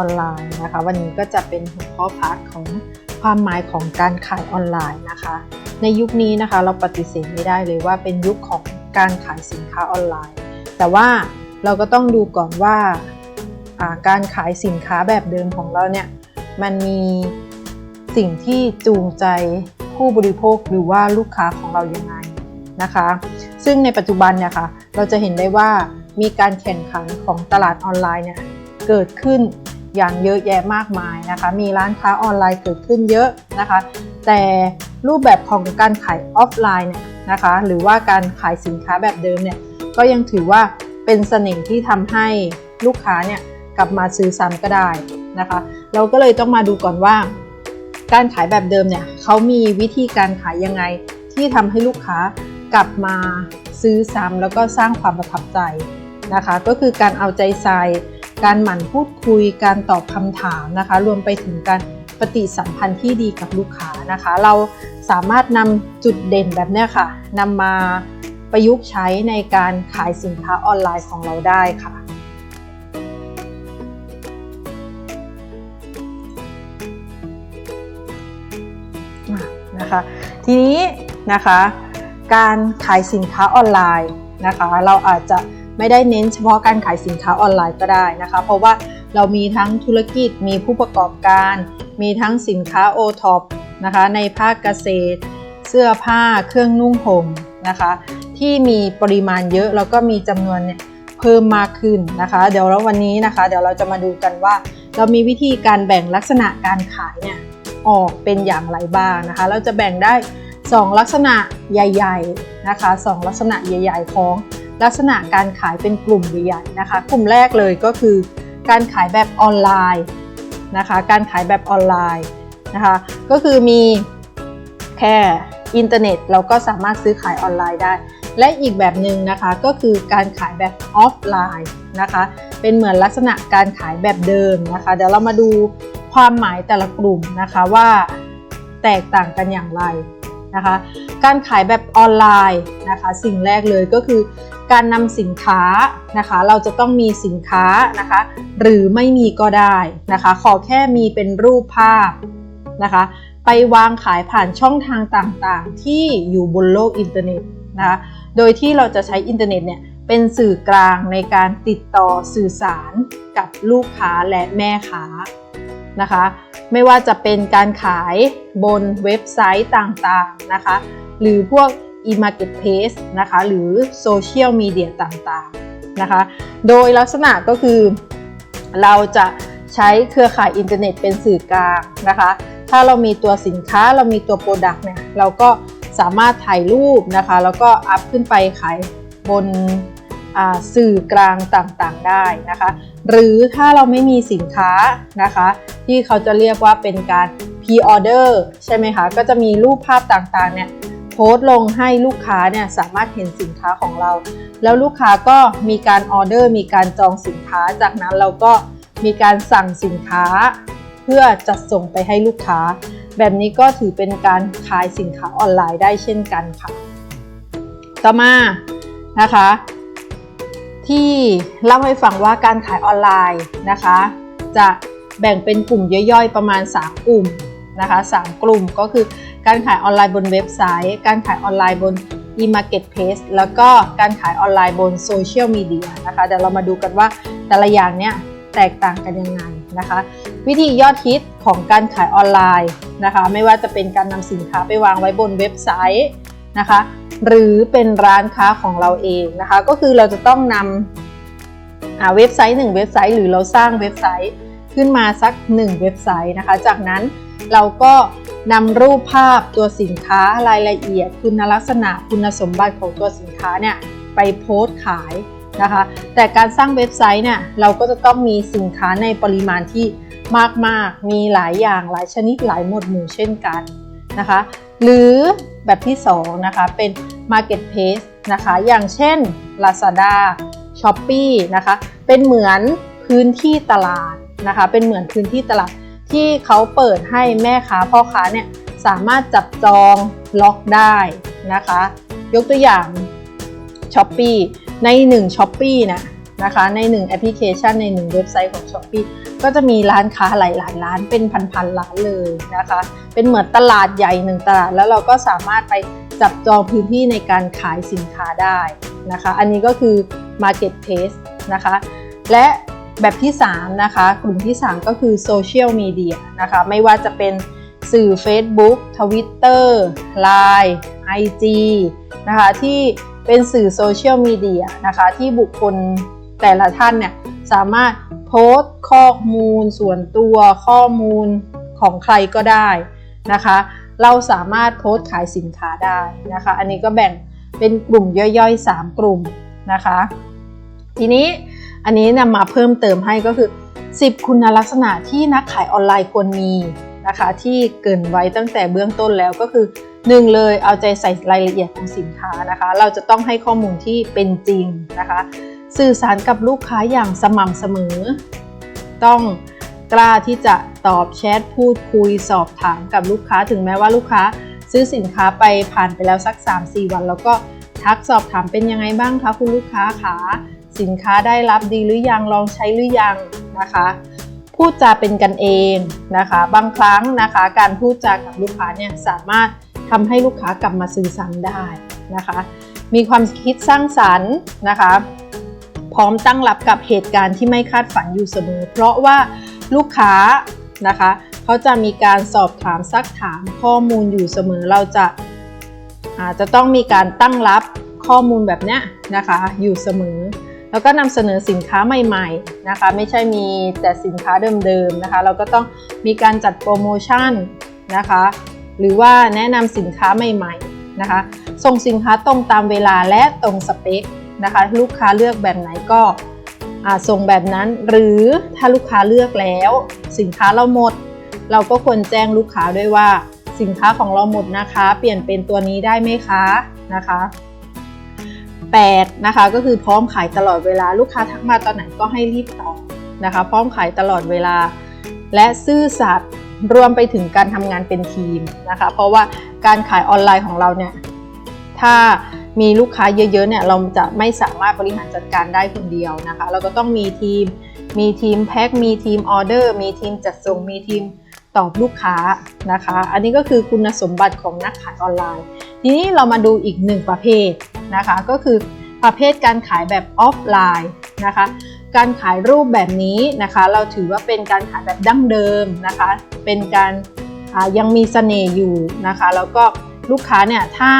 ออนไลน์นะคะ วันนี้ก็จะเป็นหัวข้อพาร์ทของความหมายของการขายออนไลน์นะคะ ในยุคนี้นะคะเราปฏิเสธไม่ได้เลยว่าเป็นยุคของการขายสินค้าออนไลน์ แต่ว่าเราก็ต้องดูก่อนว่าการขายสินค้าแบบเดิมของเราเนี่ยมันมีสิ่งที่จูงใจผู้บริโภคหรือว่าลูกค้าของเรายังไงนะคะ ซึ่งในปัจจุบันเนี่ยค่ะเราจะเห็นได้ว่ามีการแข่งขันของตลาดออนไลน์เนี่ยเกิดขึ้น อย่างเยอะแยะมากมายนะคะ มีร้านค้าออนไลน์เกิดขึ้นเยอะนะคะ แต่รูปแบบของการขายออฟไลน์เนี่ยนะคะ หรือว่าการขายสินค้าแบบเดิมเนี่ยก็ยังถือว่าเป็นเสน่ห์ที่ทำให้ลูกค้าเนี่ยกลับมาซื้อซ้ำก็ได้นะคะ เราก็เลยต้องมาดูก่อนว่า การขายแบบเดิมเนี่ยเขามีวิธีการขายยังไงที่ทำให้ลูกค้ากลับมาซื้อซ้ำแล้วก็สร้างความประทับใจนะคะ ก็คือการเอาใจใส่ การหมั่นพูดคุยการตอบคำถามนะคะ รวมไปถึงการปฏิสัมพันธ์ที่ดีกับลูกค้านะคะ เราสามารถนำจุดเด่นแบบนี้ค่ะนำมาประยุกต์ใช้ในการขายสินค้าออนไลน์ของเราได้ค่ะนะคะทีนี้นะคะการขายสินค้าออนไลน์นะคะ เราอาจจะ ไม่ได้เน้นเฉพาะการขายสินค้าออนไลน์ก็ได้นะคะ เพราะว่าเรามีทั้งธุรกิจมีผู้ประกอบการ มีทั้งสินค้าโอท็อปนะคะในภาคเกษตร เสื้อผ้าเครื่องนุ่งห่มนะคะที่มีปริมาณเยอะแล้วก็มีจำนวนเนี่ยเพิ่มมากขึ้นนะคะ เดี๋ยวเราวันนี้นะคะ เดี๋ยวเราจะมาดูกันว่า เรามีวิธีการแบ่งลักษณะการขายเนี่ยออกเป็นอย่างไรบ้างนะคะ เราจะแบ่งได้ 2 ลักษณะใหญ่ ๆนะคะ 2 ลักษณะใหญ่ ๆ ของ ลักษณะการขายเป็นกลุ่มใหญ่ๆนะคะ กลุ่มแรกเลยก็คือ การขายแบบออนไลน์นะคะ การขายแบบออนไลน์นะคะ ก็คือมีแค่อินเทอร์เน็ตเราก็สามารถซื้อขายออนไลน์ได้ และอีกแบบหนึ่งนะคะก็คือการขายแบบออฟไลน์นะคะ เป็นเหมือนลักษณะการขายแบบเดิมนะคะ เดี๋ยวเรามาดูความหมายแต่ละกลุ่มนะคะว่าแตกต่างกันอย่างไรนะคะ การขายแบบออนไลน์นะคะ สิ่งแรกเลยก็คือ การนำสินค้านะคะ เราจะต้องมีสินค้านะคะ หรือไม่มีก็ได้นะคะ ขอแค่มีเป็นรูปภาพนะคะ ไปวางขายผ่านช่องทางต่างๆ ที่อยู่บนโลกอินเทอร์เน็ตนะคะโดยที่เราจะใช้อินเทอร์เน็ตเนี่ยเป็นสื่อกลางในการติดต่อสื่อสารกับลูกค้าและแม่ค้านะคะ ไม่ว่าจะเป็นการขายบนเว็บไซต์ต่างๆนะคะ หรือพวก e-marketplace นะคะ หรือโซเชียลมีเดียต่างๆนะคะ โดยลักษณะก็คือเราจะใช้เครือข่ายอินเทอร์เน็ตเป็นสื่อกลางนะคะ ถ้าเรามีตัวสินค้าเรามีตัวโปรดักต์เนี่ย เราก็สามารถถ่ายรูปนะคะ แล้วก็อัพขึ้นไปขายบนสื่อกลางต่างๆได้นะคะ หรือถ้าเราไม่มีสินค้านะคะ ที่เขาจะเรียกว่าเป็นการ pre-order ใช่ไหมคะ ก็จะมีรูปภาพต่างๆเนี่ย พสต์ลงให้ลูกค้าเนี่ยสามารถเห็นสินค้าของเรา แล้วลูกค้าก็มีการออเดอร์ มีการจองสินค้า จากนั้นเราก็มีการสั่งสินค้า เพื่อจัดส่งไปให้ลูกค้า แบบนี้ก็ถือเป็นการขายสินค้าออนไลน์ได้เช่นกันค่ะ ต่อมานะคะ ที่เล่าให้ฟังว่าการขายออนไลน์นะคะ จะแบ่งเป็นกลุ่มย่อยๆประมาณ 3 กลุ่ม นะคะ 3 กลุ่มก็คือการขายออนไลน์บนเว็บไซต์ การขายออนไลน์บน e-marketplace แล้วก็การขายออนไลน์บนโซเชียลมีเดียนะคะเดี๋ยวเรามาดูกันว่าแต่ละอย่างเนี้ยแตกต่างกันยังไงนะคะ วิธียอดฮิตของการขายออนไลน์นะคะ ไม่ว่าจะเป็นการนำสินค้าไปวางไว้บนเว็บไซต์นะคะ หรือเป็นร้านค้าของเราเองนะคะ ก็คือเราจะต้องนำเว็บไซต์1เว็บไซต์หรือเราสร้างเว็บไซต์ ขึ้นมาสัก 1 เว็บไซต์นะคะ จากนั้นเราก็นำรูปภาพตัวสินค้ารายละเอียด คุณลักษณะคุณสมบัติของตัวสินค้าเนี่ยไปโพสต์ขายนะคะ แต่การสร้างเว็บไซต์เนี่ยเราก็จะต้องมีสินค้าในปริมาณที่มากๆมีหลายอย่างหลายชนิดหลายหมวดหมู่เช่นกันนะคะ หรือแบบที่2นะคะเป็น Marketplace นะคะอย่างเช่น Lazada Shopee นะคะเป็นเหมือนพื้นที่ตลาด นะคะ เป็นเหมือนพื้นที่ตลาดที่เขาเปิดให้แม่ค้าพ่อค้าเนี่ยสามารถจับจองล็อกได้นะคะ ยกตัวอย่าง s h อ p e e ใน1 s h อ p e e นะนะคะในหนึ่งแอปพลิเคชันในหนึ่งเว็บไซต์ของ s h อ p e e ก็จะมีร้านค้าหลาย ๆ ร้านเป็นพันๆร้านเลยนะคะ เป็นเหมือนตลาดใหญ่หนึ่งตลาดแล้วเราก็สามารถไปจับจองพื้นที่ในการขายสินค้าได้นะคะ อันนี้ก็คือ Marketplace นะคะ และ แบบที่ 3 นะคะ กลุ่มที่ 3 ก็คือโซเชียลมีเดียนะคะ ไม่ว่าจะเป็นสื่อ Facebook Twitter Line IG นะคะที่เป็นสื่อโซเชียลมีเดียนะคะที่บุคคลแต่ละท่านเนี่ยสามารถโพสต์ข้อมูลส่วนตัวข้อมูลของใครก็ได้นะคะ เราสามารถโพสต์ขายสินค้าได้นะคะ อันนี้ก็แบ่งเป็นกลุ่มย่อยๆ 3 กลุ่มนะคะ ทีนี้ อันนี้นำมาเพิ่มเติมให้ก็คือ 10 คุณลักษณะที่นักขายออนไลน์ควรมีนะคะ ที่เกินไว้ตั้งแต่เบื้องต้นแล้วก็คือ 1 เลยเอาใจใส่รายละเอียดของสินค้านะคะ เราจะต้องให้ข้อมูลที่เป็นจริงนะคะ สื่อสารกับลูกค้าอย่างสม่ำเสมอ ต้องกล้าที่จะตอบแชทพูดคุยสอบถามกับลูกค้าถึงแม้ว่าลูกค้าซื้อสินค้าไปผ่านไปแล้วสัก 3-4 วัน แล้วก็ทักสอบถามเป็นยังไงบ้างคะคุณลูกค้าคะ สินค้าได้รับดีหรือยังลองใช้หรือยังนะคะพูดจาเป็นกันเองนะคะ บางครั้งนะคะการพูดจากับลูกค้าเนี่ยสามารถทำให้ลูกค้ากลับมาซื้อซ้ำได้นะคะ มีความคิดสร้างสรรค์นะคะ พร้อมตั้งรับกับเหตุการณ์ที่ไม่คาดฝันอยู่เสมอ เพราะว่าลูกค้านะคะเขาจะมีการสอบถามซักถามข้อมูลอยู่เสมอเราจะอาจจะต้องมีการตั้งรับข้อมูลแบบนี้นะคะอยู่เสมอ แล้วก็นำเสนอสินค้าใหม่ๆนะคะ ไม่ใช่มีแต่สินค้าเดิมๆนะคะ เราก็ต้องมีการจัดโปรโมชั่นนะคะ หรือว่าแนะนำสินค้าใหม่ๆนะคะ ส่งสินค้าตรงตามเวลาและตรงสเปคนะคะ ลูกค้าเลือกแบบไหนก็ส่งแบบนั้น หรือถ้าลูกค้าเลือกแล้ว สินค้าเราหมด เราก็ควรแจ้งลูกค้าด้วยว่า สินค้าของเราหมดนะคะ เปลี่ยนเป็นตัวนี้ได้ไหมคะนะคะ 8 นะคะ ก็คือพร้อมขายตลอดเวลาลูกค้าทักมาตอนไหนก็ให้รีบตอบนะคะ พร้อมขายตลอดเวลา และซื่อสัตย์รวมไปถึงการทำงานเป็นทีมนะคะ เพราะว่าการขายออนไลน์ของเราเนี่ยถ้ามีลูกค้าเยอะๆเนี่ยเราจะไม่สามารถบริหารจัดการได้คนเดียวนะคะ เราก็ต้องมีทีม มีทีมแพ็ค มีทีมออเดอร์ มีทีมจัดส่ง มีทีมตอบลูกค้านะคะ อันนี้ก็คือคุณสมบัติของนักขายออนไลน์ ทีนี้เรามาดูอีกหนึ่งประเภท นะคะก็คือประเภทการขายแบบออฟไลน์นะคะการขายรูปแบบนี้นะคะเราถือว่าเป็นการขายแบบดั้งเดิมนะคะเป็นการยังมีเสน่ห์อยู่นะคะแล้วก็ลูกค้าเนี่ยถ้า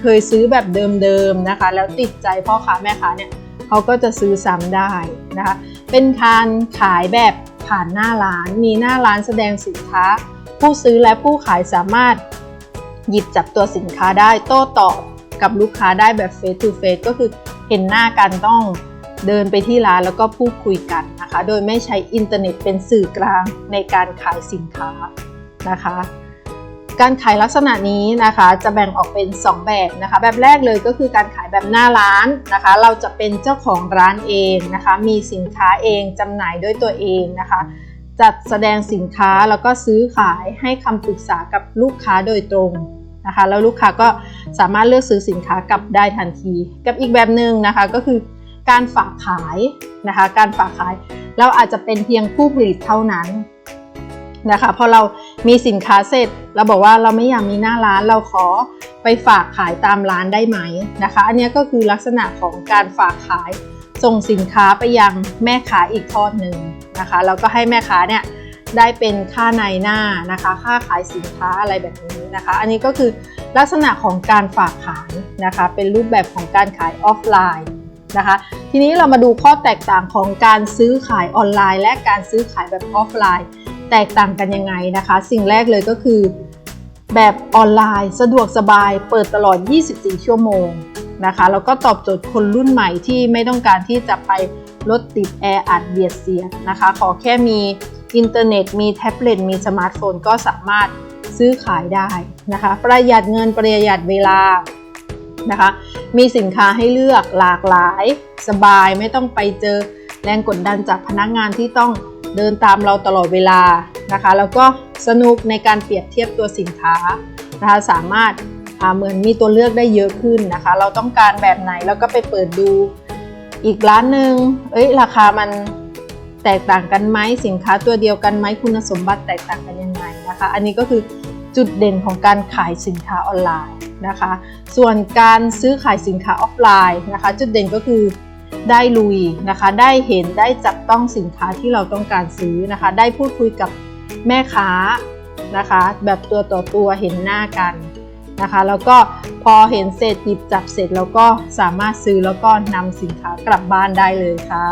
เคยซื้อแบบเดิมๆนะคะแล้วติดใจพ่อค้าแม่ค้าเนี่ยเขาก็จะซื้อซ้ำได้นะคะเป็นการขายแบบผ่านหน้าร้าน มีหน้าร้านแสดงสินค้า ผู้ซื้อและผู้ขายสามารถหยิบจับตัวสินค้าได้โต้ตอบ กับลูกค้าได้แบบ face to face ก็คือเห็นหน้ากันต้องเดินไปที่ร้านแล้วก็พูดคุยกันนะคะ โดยไม่ใช้อินเทอร์เน็ตเป็นสื่อกลางในการขายสินค้านะคะ การขายลักษณะนี้นะคะจะแบ่งออกเป็น 2 แบบนะคะ แบบแรกเลยก็คือการขายแบบหน้าร้านนะคะ เราจะเป็นเจ้าของร้านเองนะคะ มีสินค้าเองจำหน่ายด้วยตัวเองนะคะ จัดแสดงสินค้าแล้วก็ซื้อขายให้คำปรึกษากับลูกค้าโดยตรง นะคะแล้วลูกค้าก็สามารถเลือกซื้อสินค้ากลับได้ทันที กับอีกแบบหนึ่งนะคะก็คือการฝากขายนะคะการฝากขายเราอาจจะเป็นเพียงผู้ผลิตเท่านั้นนะคะพอเรามีสินค้าเสร็จเราบอกว่าเราไม่อยากมีหน้าร้านเราขอไปฝากขายตามร้านได้ไหมนะคะ อันนี้ก็คือลักษณะของการฝากขายส่งสินค้าไปยังแม่ค้าอีกทอดหนึ่งนะคะแล้วก็ให้แม่ค้าเนี่ย ได้เป็นค่าในหน้านะคะ ค่าขายสินค้าอะไรแบบนี้นะคะ อันนี้ก็คือลักษณะของการฝากขายนะคะ เป็นรูปแบบของการขายออฟไลน์นะคะ ทีนี้เรามาดูข้อแตกต่างของการซื้อขายออนไลน์ และการซื้อขายแบบออฟไลน์ แตกต่างกันยังไงนะคะ สิ่งแรกเลยก็คือ แบบออนไลน์ สะดวกสบาย เปิดตลอด 24 ชั่วโมงนะคะแล้วก็ตอบโจทย์คนรุ่นใหม่ที่ไม่ต้องการที่จะไปรถติดแออัดเบียดเสียดนะคะ ขอแค่มี อินเทอร์เน็ต มีแท็บเล็ต มีสมาร์ทโฟนก็สามารถซื้อขายได้นะคะ ประหยัดเงินประหยัดเวลานะคะ มีสินค้าให้เลือกหลากหลาย สบายไม่ต้องไปเจอแรงกดดันจากพนักงานที่ต้องเดินตามเราตลอดเวลานะคะ แล้วก็สนุกในการเปรียบเทียบตัวสินค้านะคะสามารถเหมือนมีตัวเลือกได้เยอะขึ้นนะคะ เราต้องการแบบไหนแล้วก็ไปเปิดดูอีกร้านหนึ่งเอ้ยราคามัน แตกต่างกันไหมสินค้าตัวเดียวกันไหมคุณสมบัติแตกต่างกันยังไงนะคะ อันนี้ก็คือจุดเด่นของการขายสินค้าออนไลน์นะคะ ส่วนการซื้อขายสินค้าออฟไลน์นะคะ จุดเด่นก็คือได้ลุยนะคะ ได้เห็นได้จับต้องสินค้าที่เราต้องการซื้อนะคะ ได้พูดคุยกับแม่ค้านะคะ แบบตัวต่อตัวเห็นหน้ากันนะคะ แล้วก็พอเห็นเสร็จหยิบจับเสร็จแล้วก็สามารถซื้อแล้วก็นำสินค้ากลับบ้านได้เลยค่ะ